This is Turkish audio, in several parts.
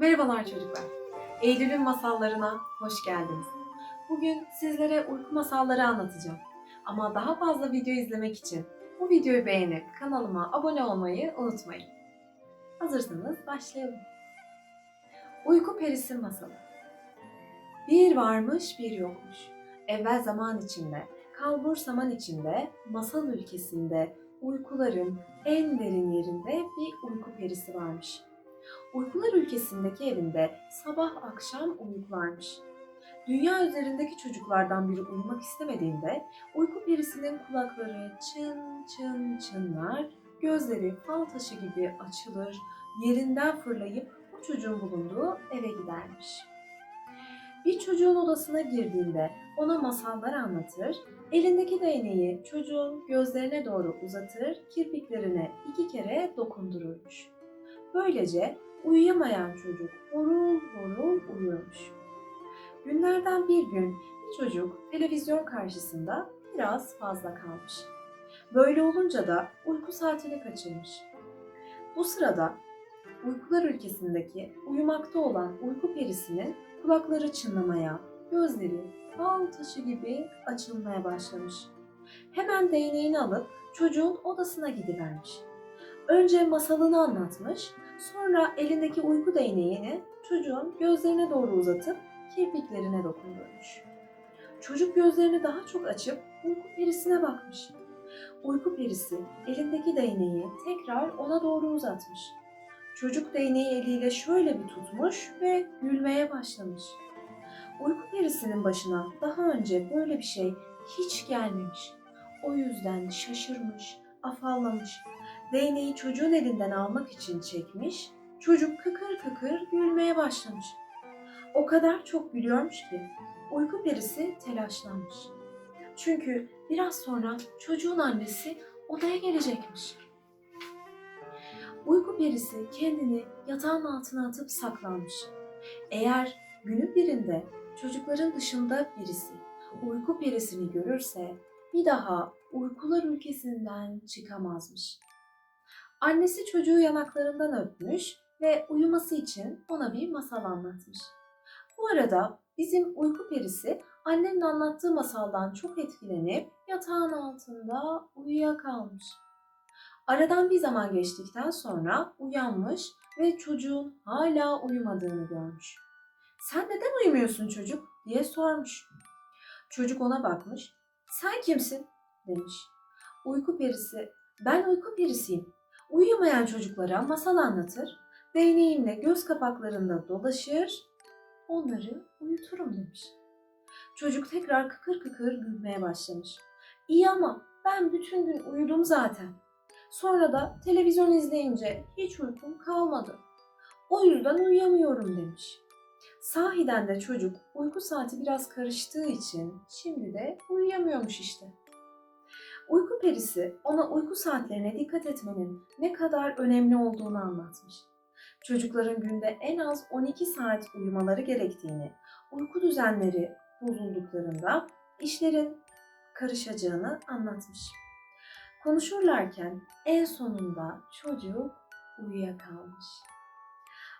Merhabalar çocuklar. Eylül'ün masallarına hoş geldiniz. Bugün sizlere uyku masalları anlatacağım. Ama daha fazla video izlemek için bu videoyu beğenip kanalıma abone olmayı unutmayın. Hazırsanız başlayalım. Uyku Perisi Masalı Bir varmış bir yokmuş. Evvel zaman içinde, kalbur saman içinde, masal ülkesinde, uykuların en derin yerinde bir uyku perisi varmış. Uykular ülkesindeki evinde sabah akşam uyuklarmış. Dünya üzerindeki çocuklardan biri uyumak istemediğinde uyku perisinin kulakları çın çın çınlar, gözleri fal taşı gibi açılır, yerinden fırlayıp bu çocuğun bulunduğu eve gidermiş. Bir çocuğun odasına girdiğinde ona masallar anlatır, elindeki değneği çocuğun gözlerine doğru uzatır, kirpiklerine iki kere dokundururmuş. Böylece uyuyamayan çocuk horul horul uyuyormuş. Günlerden bir gün bir çocuk televizyon karşısında biraz fazla kalmış. Böyle olunca da uyku saatini kaçırmış. Bu sırada uykular ülkesindeki uyumakta olan uyku perisinin kulakları çınlamaya, gözleri fal taşı gibi açılmaya başlamış. Hemen değneğini alıp çocuğun odasına gidivermiş. Önce masalını anlatmış, sonra elindeki uyku değneğini çocuğun gözlerine doğru uzatıp kirpiklerine dokundurmuş. Çocuk gözlerini daha çok açıp uyku perisine bakmış. Uyku perisi elindeki değneği tekrar ona doğru uzatmış. Çocuk değneği eliyle şöyle bir tutmuş ve gülmeye başlamış. Uyku perisinin başına daha önce böyle bir şey hiç gelmemiş. O yüzden şaşırmış, afallamış. Değneği çocuğun elinden almak için çekmiş, çocuk kıkır kıkır gülmeye başlamış. O kadar çok gülüyormuş ki uyku perisi telaşlanmış. Çünkü biraz sonra çocuğun annesi odaya gelecekmiş. Uyku perisi kendini yatağın altına atıp saklanmış. Eğer günün birinde çocukların dışında birisi uyku perisini görürse bir daha uykular ülkesinden çıkamazmış. Annesi çocuğu yanaklarından öpmüş ve uyuması için ona bir masal anlatmış. Bu arada bizim uyku perisi annenin anlattığı masaldan çok etkilenip yatağın altında uyuyakalmış. Aradan bir zaman geçtikten sonra uyanmış ve çocuğun hala uyumadığını görmüş. Sen neden uyumuyorsun çocuk diye sormuş. Çocuk ona bakmış. Sen kimsin demiş. Uyku perisi, ben uyku perisiyim. Uyuyamayan çocuklara masal anlatır, değneğimle göz kapaklarında dolaşır, onları uyuturum demiş. Çocuk tekrar kıkır kıkır gülmeye başlamış. İyi ama ben bütün gün uyudum zaten. Sonra da televizyon izleyince hiç uykum kalmadı. O yüzden uyuyamıyorum demiş. Sahiden de çocuk uyku saati biraz karıştığı için şimdi de uyuyamıyormuş işte. Uyku perisi ona uyku saatlerine dikkat etmenin ne kadar önemli olduğunu anlatmış. Çocukların günde en az 12 saat uyumaları gerektiğini, uyku düzenleri bozulduklarında işlerin karışacağını anlatmış. Konuşurlarken en sonunda çocuk uyuyakalmış.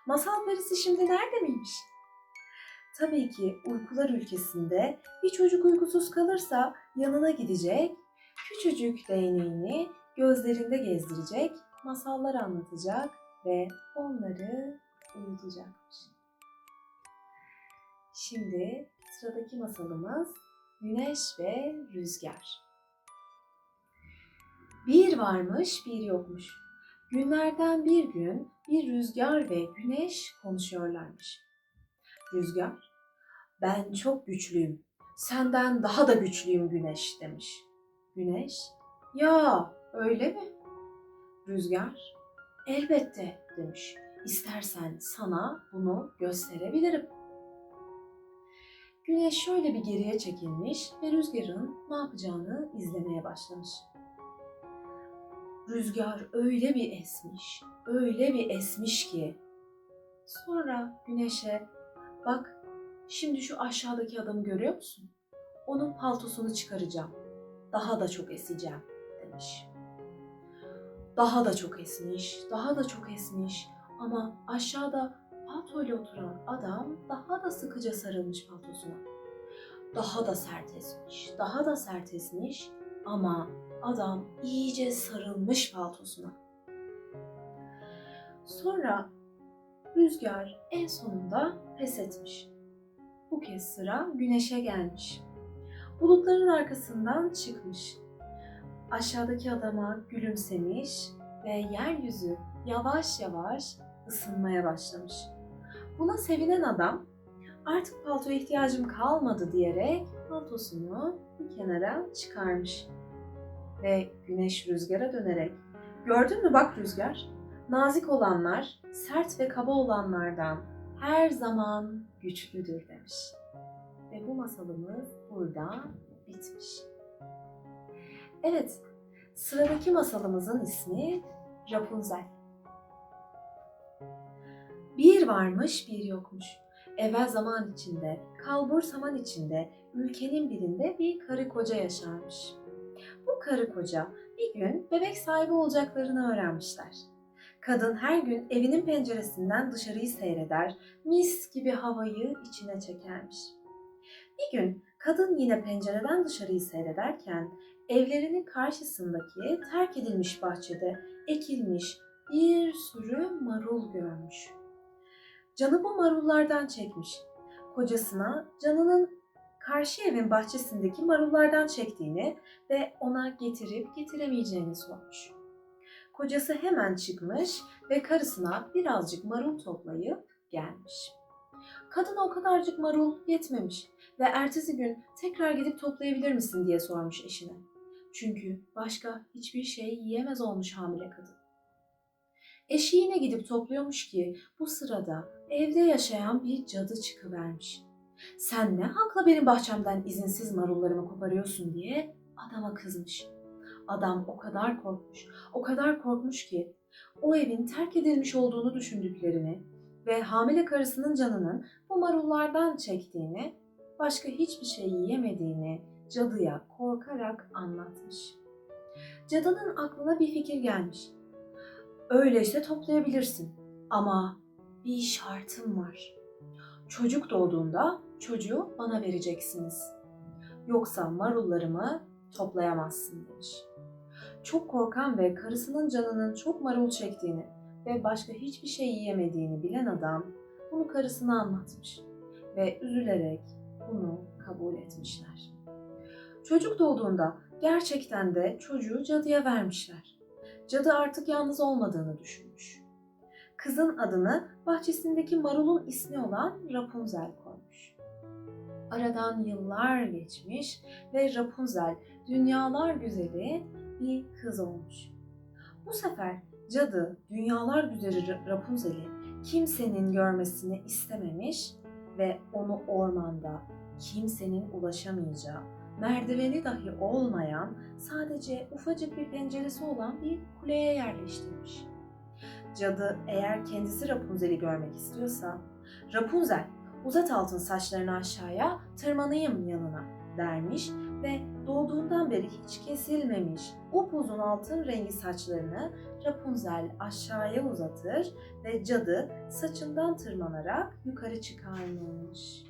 Masal perisi şimdi nerede miymiş? Tabii ki uykular ülkesinde bir çocuk uykusuz kalırsa yanına gidecek, küçücük değneğini gözlerinde gezdirecek, masallar anlatacak ve onları uyutacakmış. Şimdi sıradaki masalımız Güneş ve Rüzgar. Bir varmış bir yokmuş. Günlerden bir gün bir rüzgar ve güneş konuşuyorlarmış. Rüzgar, ben çok güçlüyüm. Senden daha da güçlüyüm güneş demiş. Güneş, ya öyle mi? Rüzgar, elbette demiş. İstersen sana bunu gösterebilirim. Güneş şöyle bir geriye çekilmiş ve rüzgarın ne yapacağını izlemeye başlamış. Rüzgar öyle bir esmiş, öyle bir esmiş ki. Sonra güneşe bak şimdi şu aşağıdaki adamı görüyor musun? Onun paltosunu çıkaracağım. Daha da çok eseceğim demiş. Daha da çok esmiş, daha da çok esmiş ama aşağıda paltoyla oturan adam daha da sıkıca sarılmış paltosuna. Daha da sert esmiş, daha da sert esmiş ama adam iyice sarılmış paltosuna. Sonra rüzgar en sonunda pes etmiş. Bu kez sıra güneşe gelmiş. Bulutların arkasından çıkmış. Aşağıdaki adama gülümsemiş ve yeryüzü yavaş yavaş ısınmaya başlamış. Buna sevinen adam artık paltoya ihtiyacım kalmadı diyerek paltosunu bir kenara çıkarmış. Ve güneş rüzgara dönerek gördün mü bak rüzgar nazik olanlar sert ve kaba olanlardan her zaman güçlüdür demiş. Ve bu masalımız burada bitmiş. Evet, sıradaki masalımızın ismi Rapunzel. Bir varmış bir yokmuş. Evvel zaman içinde, kalbur zaman içinde, ülkenin birinde bir karı koca yaşarmış. Bu karı koca bir gün bebek sahibi olacaklarını öğrenmişler. Kadın her gün evinin penceresinden dışarıyı seyreder, mis gibi havayı içine çekermiş. Bir gün kadın yine pencereden dışarıyı seyrederken evlerinin karşısındaki terk edilmiş bahçede ekilmiş bir sürü marul görmüş. Canı bu marullardan çekmiş. Kocasına canının karşı evin bahçesindeki marullardan çektiğini ve ona getirip getiremeyeceğini sormuş. Kocası hemen çıkmış ve karısına birazcık marul toplayıp gelmiş. Kadına o kadarcık marul yetmemiş ve ertesi gün tekrar gidip toplayabilir misin diye sormuş eşine. Çünkü başka hiçbir şey yiyemez olmuş hamile kadın. Eşi yine gidip topluyormuş ki bu sırada evde yaşayan bir cadı çıkıvermiş. Sen ne hakla benim bahçemden izinsiz marullarımı koparıyorsun diye adama kızmış. Adam o kadar korkmuş, o kadar korkmuş ki o evin terk edilmiş olduğunu düşündüklerini ve hamile karısının canının bu marullardan çektiğini, başka hiçbir şey yiyemediğini cadıya korkarak anlatmış. Cadının aklına bir fikir gelmiş. Öyleyse toplayabilirsin ama bir şartım var. Çocuk doğduğunda çocuğu bana vereceksiniz. Yoksa marullarımı toplayamazsın demiş. Çok korkan ve karısının canının çok marul çektiğini ve başka hiçbir şey yiyemediğini bilen adam bunu karısına anlatmış ve üzülerek bunu kabul etmişler. Çocuk doğduğunda gerçekten de çocuğu cadıya vermişler. Cadı artık yalnız olmadığını düşünmüş. Kızın adını bahçesindeki marulun ismi olan Rapunzel koymuş. Aradan yıllar geçmiş ve Rapunzel dünyalar güzeli bir kız olmuş. Bu sefer cadı dünyalar güzeli Rapunzel'i kimsenin görmesini istememiş ve onu ormanda kimsenin ulaşamayacağı, merdiveni dahi olmayan sadece ufacık bir penceresi olan bir kuleye yerleştirmiş. Cadı eğer kendisi Rapunzel'i görmek istiyorsa, Rapunzel uzat altın saçlarını aşağıya tırmanayım yanına dermiş ve doğduğundan beri hiç kesilmemiş upuzun altın rengi saçlarını Rapunzel aşağıya uzatır ve cadı saçından tırmanarak yukarı çıkarmış.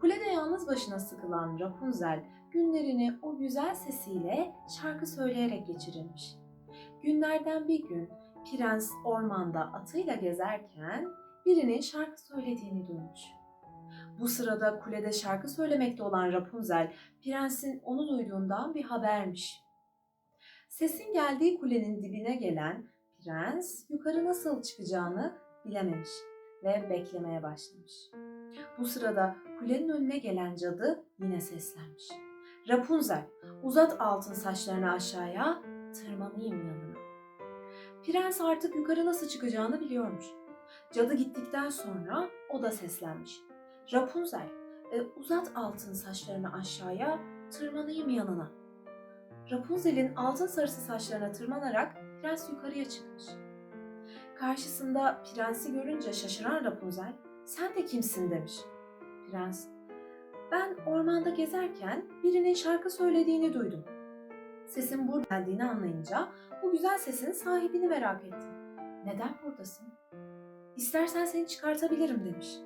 Kulede yalnız başına sıkılan Rapunzel günlerini o güzel sesiyle şarkı söyleyerek geçirirmiş. Günlerden bir gün prens ormanda atıyla gezerken birinin şarkı söylediğini duymuş. Bu sırada kulede şarkı söylemekte olan Rapunzel, prensin onu duyduğundan bir habermiş. Sesin geldiği kulenin dibine gelen prens yukarı nasıl çıkacağını bilememiş ve beklemeye başlamış. Bu sırada kulenin önüne gelen cadı yine seslenmiş. Rapunzel, uzat altın saçlarını aşağıya, tırmanayım yanına. Prens artık yukarı nasıl çıkacağını biliyormuş. Cadı gittikten sonra o da seslenmiş. Rapunzel, e, uzat altın saçlarını aşağıya, tırmanayım yanına. Rapunzel'in altın sarısı saçlarına tırmanarak prens yukarıya çıkmış. Karşısında prensi görünce şaşıran Rapunzel, sen de kimsin demiş. Prens, ben ormanda gezerken birinin şarkı söylediğini duydum. Sesin burada geldiğini anlayınca bu güzel sesin sahibini merak ettim. Neden buradasın? İstersen seni çıkartabilirim demiş.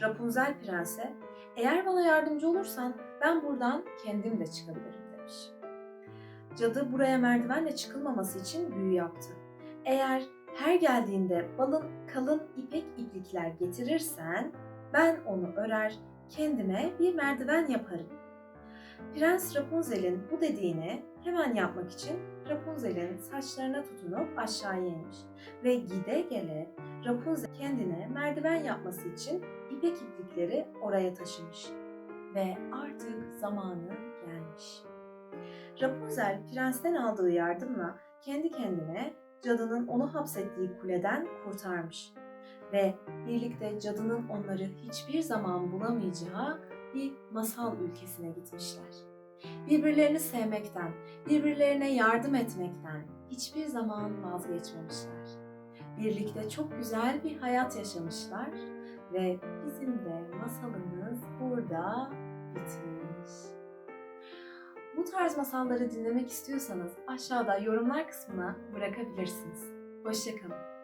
Rapunzel prense, eğer bana yardımcı olursan ben buradan kendim de çıkabilirim demiş. Cadı buraya merdivenle çıkılmaması için büyü yaptı. Eğer her geldiğinde balın kalın ipek iplikler getirirsen ben onu örer kendime bir merdiven yaparım. Prens Rapunzel'in bu dediğini hemen yapmak için Rapunzel'in saçlarına tutunup aşağıya inmiş ve gide gele Rapunzel kendine merdiven yapması için ipek iplikleri oraya taşımış ve artık zamanı gelmiş. Rapunzel prensten aldığı yardımla kendi kendine cadının onu hapsettiği kuleden kurtarmış ve birlikte cadının onları hiçbir zaman bulamayacağı bir masal ülkesine gitmişler. Birbirlerini sevmekten, birbirlerine yardım etmekten hiçbir zaman vazgeçmemişler. Birlikte çok güzel bir hayat yaşamışlar ve bizim de masalımız burada bitmiş. Bu tarz masalları dinlemek istiyorsanız aşağıda yorumlar kısmına bırakabilirsiniz. Hoşçakalın.